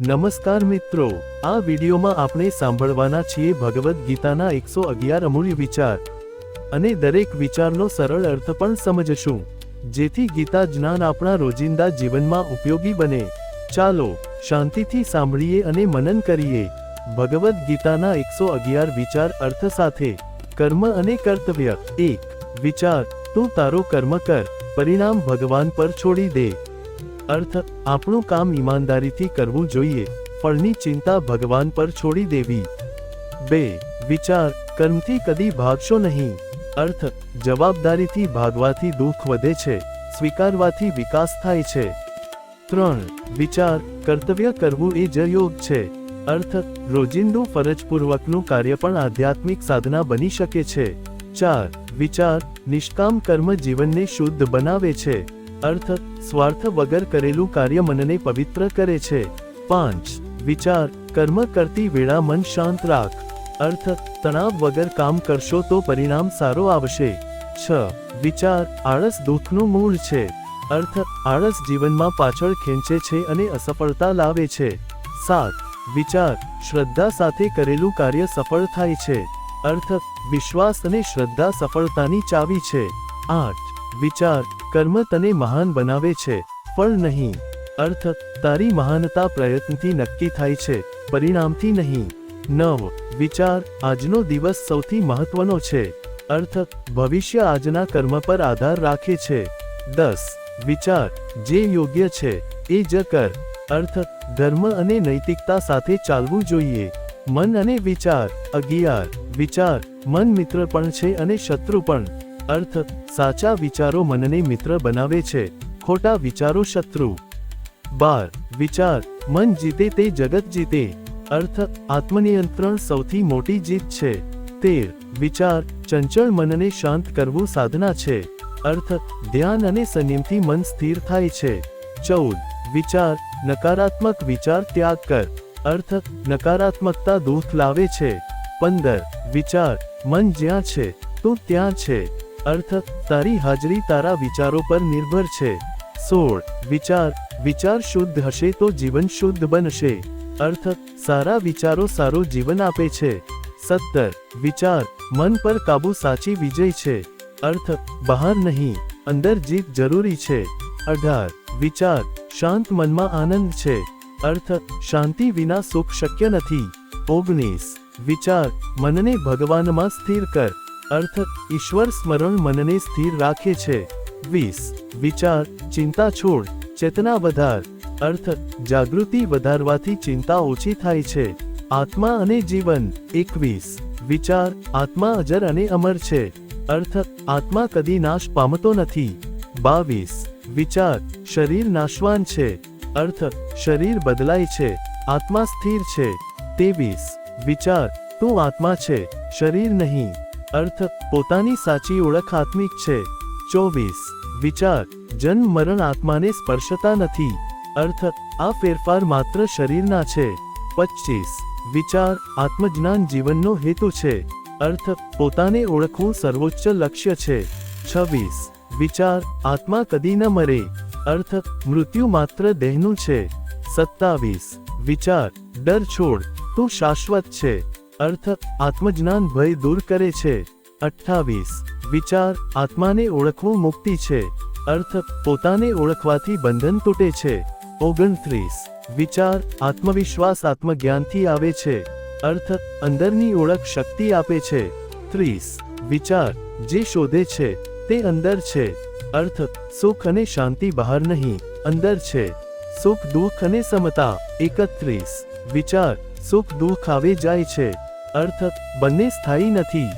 નમસ્કાર મિત્રો, આ વિડીયોમાં આપણે સાંભળવાના છીએ ભગવદ્ ગીતાના એકસો અગિયાર અમૂલ્ય વિચાર. અને દરેક વિચારનો સરળ અર્થ પણ સમજશું. જેથી ગીતા જ્ઞાન આપણા રોજિંદા જીવનમાં ઉપયોગી બને. ચાલો, શાંતિથી સાંભળીએ અને મનન કરીએ. ભગવદ્ ગીતાના એકસો અગિયાર વિચાર અર્થ સાથે, કર્મ અને કર્તવ્ય. એક, વિચાર, તું તારો કર્મ કર. પરિણામ ભગવાન પર છોડી દે. અર્થ, આપણું કામ ઈમાનદારીથી કરવું જોઈએ, ફળની ચિંતા ભગવાન પર છોડી દેવી. બે, વિચાર, કર્મથી કદી ભાગશો નહીં. અર્થ, જવાબદારીથી ભાગવાથી દુઃખ વધે છે, સ્વીકારવાથી વિકાસ થાય છે. ત્રણ, વિચાર, કર્તવ્ય કરવું એ જ યોગ છે. અર્થ, રોજિંદુ ફરજપૂર્વકનું કાર્ય પણ આધ્યાત્મિક સાધના બની શકે છે. ચાર, વિચાર, નિષ્કામ કર્મ જીવનને શુદ્ધ બનાવે છે. અર્થ સ્વાર્થ વગર કરેલું કાર્ય મનને પવિત્ર કરે છે. પાંચ, વિચાર, કર્મ કરતી વેળા મન શાંત રાખ. અર્થ, તણાવ વગર કામ કરશો તો પરિણામ સારો આવશે. છ, વિચાર, આળસ દુઃખનું મૂળ છે. અર્થ, આળસ જીવનમાં પાછળ ખેંચે છે અને અસફળતા લાવે છે. સાત, વિચાર, શ્રદ્ધા સાથે કરેલું કાર્ય સફળ થાય છે. અર્થ, વિશ્વાસ અને શ્રદ્ધા સફળતાની ચાવી છે. આઠ, વિચાર કર્મ તને મહાન બનાવે છે, ફળ નહીં. અર્થ, તારી મહાનતા પ્રયત્નથી નક્કી થાય છે, પરિણામથી નહીં. નવ, વિચાર, આજનો દિવસ સૌથી મહત્વનો છે. અર્થ, ભવિષ્ય આજના કર્મ પર આધાર રાખે છે. દસ, વિચાર, જે યોગ્ય છે, એ જ કર. અર્થ, ધર્મ અને નૈતિકતા સાથે ચાલવું જોઈએ. મન અને વિચાર, અગિયાર, વિચાર, મન મિત્ર પણ છે અને શત્રુ પણ. અર્થ, સાચા વિચારો મનને મિત્ર બનાવે છે, ખોટા વિચારો શત્રુ. બાર, વિચાર, મન જીતે તે જગત જીતે. અર્થ, આત્મનિયંત્રણ સૌથી મોટી જીત છે. તેર, વિચાર, ચંચળ મનને શાંત કરવું સાધના છે. અર્થ, ધ્યાન અને સંયમથી મન સ્થિર થાય છે. ચૌદ, વિચાર, નકારાત્મક વિચાર ત્યાગ કર. અર્થ, નકારાત્મકતા દુઃખ લાવે છે. પંદર, વિચાર, મન જ્યાં છે, તું ત્યાં છે. અર્થ, તારી હાજરી તારા વિચારો પર નિર્ભર છે. સોળ, વિચાર વિચાર શુદ્ધ હશે તો જીવન શુદ્ધ બનશે. અર્થ, સારા વિચારો સારું જીવન આપે છે. સત્તર, વિચાર, મન પર કાબુ સાચી વિજય છે. અર્થ, બહાર નહીં, અંદર જીત જરૂરી છે. અઢાર, વિચાર, શાંત મનમાં આનંદ છે. અર્થ, શાંતિ વિના સુખ શક્ય નથી. ઓગણીસ, વિચાર, મનને ભગવાનમાં સ્થિર કર. અર્થ, ઈશ્વર સ્મરણ મનને સ્થિર રાખે છે. વીસ, વિચાર, ચિંતા છોડ, ચેતના વધાર. અર્થ, જાગૃતિ વધારવાથી ચિંતા ઓછી થાય છે. આત્મા અને જીવન, એકવીસ, વિચાર, આત્મા અજર અને અમર છે. અર્થ, આત્મા કદી નાશ પામતો નથી. બાવીસ, વિચાર, શરીર નાશવાન છે. અર્થ, શરીર બદલાય છે. આત્મા સ્થિર છે. તેવીસ વિચાર, તું આત્મા છે. શરીર નહીં. અર્થ, પોતાની સાચી ઓળખ આત્મિક છે. ચોવીસ, વિચાર, જન્મ, મરણ આત્માને સ્પર્શતા નથી. અર્થ, આ ફેરફાર માત્ર શરીરના છે. પચીસ, વિચાર, આત્મજ્ઞાન જીવનનો હેતુ છે. અર્થ, પોતાને ઓળખવું સર્વોચ્ચ લક્ષ્ય છે. છવ્વીસ, વિચાર, આત્મા કદી ન મરે. અર્થ, મૃત્યુ માત્ર દેહનું છે. સત્તાવીસ, વિચાર, ડર છોડ, તું શાશ્વત છે. અર્થ આત્મજ્ઞાન ભય દૂર કરે છે. અઠ્ઠાવીસ. વિચાર આત્માને ઓળખવું મુક્તિ છે. અર્થ પોતાને ઓળખવાથી બંધન તૂટે છે. ઓગણત્રીસ. વિચાર આત્મવિશ્વાસ આત્મજ્ઞાનથી આવે છે. અર્થ અંદરની ઓળખ શક્તિ આપે છે. ત્રીસ. વિચાર જે શોધે છે તે અંદર છે. અર્થ સુખ અને શાંતિ બહાર નહીં, અંદર છે. સુખ દુઃખ અને સમતા એકત્રીસ. વિચાર સુખ દુઃખ આવે જાય છે. અર્થ, બંને સ્થાયી નથી.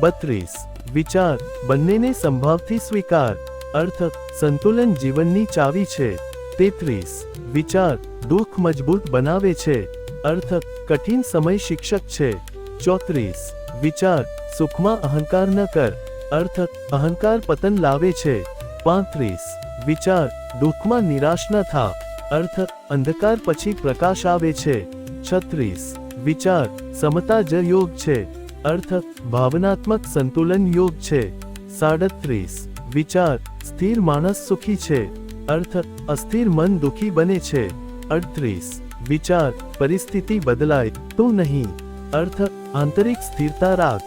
બત્રીસ, વિચાર, બંનેને સંભાવથી સ્વીકાર. અર્થ, સંતુલન જીવનની ચાવી છે. તેત્રીસ, વિચાર, દુઃખ મજબૂત બનાવે છે. અર્થ, કઠિન સમય શિક્ષક છે. ચોત્રીસ, વિચાર, સુખમાં અહંકાર ન કર. અર્થ, અહંકાર પતન લાવે છે. પાંત્રીસ, વિચાર, દુઃખમાં નિરાશ ન થા. અર્થ, અંધકાર પછી પ્રકાશ આવે છે. છત્રીસ વિચાર, સમતા જ યોગ છે. અર્થ, ભાવનાત્મક સંતુલન યોગ છે. સાડત્રીસ, વિચાર, સ્થિર માણસ સુખી છે. અર્થ, અસ્થિર મન દુખી બને છે. અડત્રીસ, વિચાર, પરિસ્થિતિ બદલાય તો નહીં. અર્થ, આંતરિક સ્થિરતા રાખ.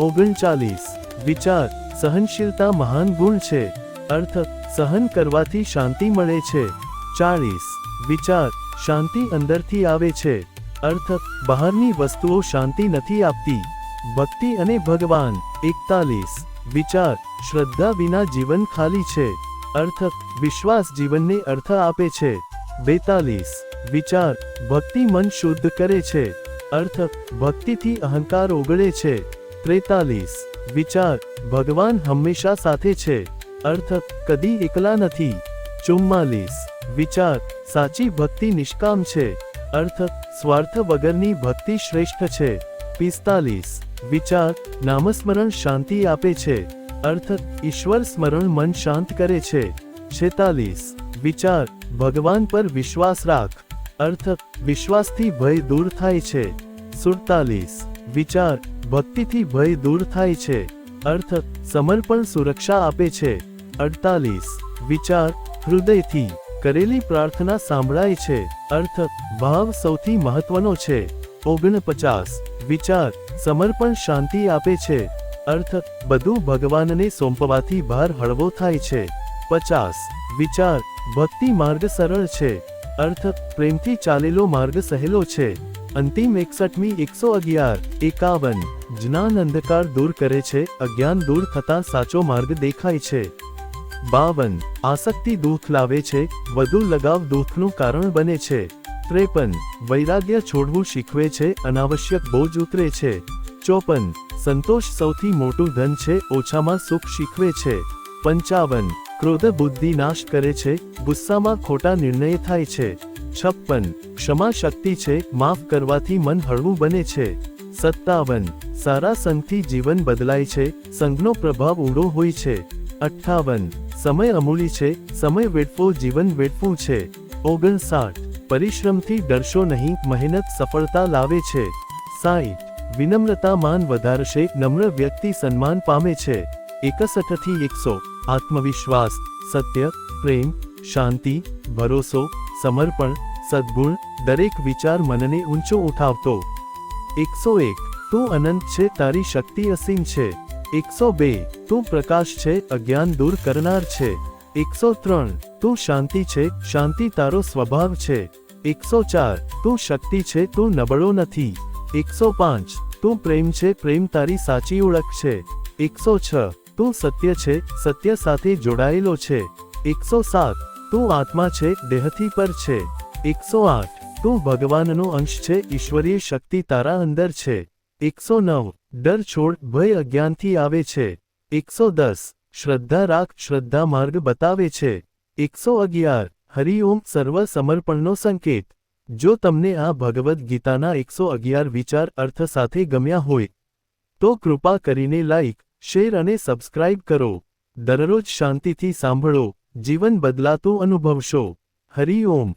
ઓગણચાલીસ, વિચાર, સહનશીલતા મહાન ગુણ છે. અર્થ, સહન કરવાથી શાંતિ મળે છે. ચાળીસ, વિચાર, શાંતિ અંદરથી આવે છે. અર્થ, બહારની વસ્તુઓ શાંતિ નથી આપતી. ભક્તિ અને ભગવાન, એકતાલીસ. વિચાર, શ્રદ્ધા વિના જીવન ખાલી છે. અર્થ, વિશ્વાસ જીવનને અર્થ આપે છે. બેતાલીસ. વિચાર, ભક્તિ મન શુદ્ધ કરે છે. અર્થ, ભક્તિથી અહંકાર ઓગળે છે. ત્રેતાલીસ. વિચાર, ભગવાન હંમેશા સાથે છે. અર્થ, કદી એકલા નથી. ચુમ્માલીસ. વિચાર, સાચી ભક્તિ નિષ્કામ છે. અર્થ સ્વાર્થ વગરની ભક્તિ શ્રેષ્ઠ છે. પિસ્તાલીસ. વિચાર, નામસ્મરણ શાંતિ આપે છે. અર્થ, ઈશ્વર સ્મરણ મન શાંત કરે છે. છેતાલીસ. વિચાર, ભગવાન પર વિશ્વાસ રાખ. અર્થ, વિશ્વાસથી ભય દૂર થાય છે. સુડતાલીસ. વિચાર, ભક્તિથી ભય દૂર થાય છે. અર્થ, સમર્પણ સુરક્ષા આપે છે. અડતાલીસ. વિચાર, હૃદયથી કરેલી પ્રાર્થના સાંભળાય છે. અર્થ, ભાવ સૌથી મહત્વનો છે. ઓગણપચાસ. વિચાર, સમર્પણ શાંતિ આપે છે. અર્થ, બધું ભગવાનને સોંપવાથી ભાર હળવો થાય છે. પચાસ. વિચાર, ભક્તિ માર્ગ સરળ છે. અર્થ, પ્રેમથી ચાલેલો માર્ગ સહેલો છે. અંતિમ એકસઠમી એકસો અગિયાર. એકાવન. જ્ઞાન અંધકાર દૂર કરે છે. અજ્ઞાન દૂર થતાં સાચો માર્ગ દેખાય છે. બાવન, આસક્તિ દુઃખ લાવે છે, વધુ લગાવ દુઃખનું કારણ બને છે. ત્રેપન, વૈરાગ્ય છોડવું શીખવે છે, અનાવશ્યક બોજ ઉતરે છે. ચોપન, સંતોષ સૌથી મોટું ધન છે, ઓછામાં સુખ શીખવે છે. પંચાવન, ક્રોધ બુદ્ધિ નાશ કરે છે, ગુસ્સામાં ખોટા નિર્ણય થાય છે. છપ્પન, ક્ષમા શક્તિ છે, માફ કરવાથી મન હળવું બને છે. સત્તાવન, સારા સંઘથી જીવન બદલાય છે, સંઘનો પ્રભાવ ઊંડો હોય છે. અઠ્ઠાવન સમય અમૂલી છે, સમય વેડફો, જીવન વેડફવું છે. ઓગણસાઠ. પરિશ્રમથી ડરશો નહીં, મહેનત સફળતા લાવે છે. સાઠ વિનમ્રતા માન વધારશે, નમ્ર વ્યક્તિ સન્માન પામે છે. એકસઠથી એકસો. આત્મવિશ્વાસ, સત્ય, પ્રેમ, શાંતિ, ભરોસો, સમર્પણ, સદ્ગુણ, દરેક વિચાર મનને ઊંચો ઉઠાવતો. એકસો એક. તું અનંત છે, તારી શક્તિ અસીમ છે. એકસો બે, તું પ્રકાશ છે, અજ્ઞાન દૂર કરનાર છે. એકસો ત્રણ, તું શાંતિ છે, શાંતિ તારો સ્વભાવ છે. એકસો ચાર, તું શક્તિ છે, તું નબળો નથી. એકસો પાંચ, તું પ્રેમ છે, પ્રેમ તારી સાચી ઓળખ છે. એકસો છ, તું સત્ય છે, સત્ય સાથે જોડાયેલો છે. એકસો સાત, તું આત્મા છે, દેહથી પર છે. એકસો આઠ, તું ભગવાનનો અંશ છે, ઈશ્વરીય શક્તિ તારા અંદર છે. એકસો નવ ડર છોડ ભય અજ્ઞાનથી આવે છે. એકસો દસ. શ્રદ્ધા રાખ શ્રદ્ધા માર્ગ બતાવે છે. એકસો અગિયાર. હરિઓમ સર્વ સમર્પણનો સંકેત. જો તમને આ ભગવદ્ ગીતાના એકસો અગિયાર વિચાર અર્થ સાથે ગમ્યા હોય, તો કૃપા કરીને લાઇક શેર અને સબસ્ક્રાઇબ કરો. દરરોજ શાંતિથી સાંભળો. જીવન બદલાતું અનુભવશો. હરિ ઓમ.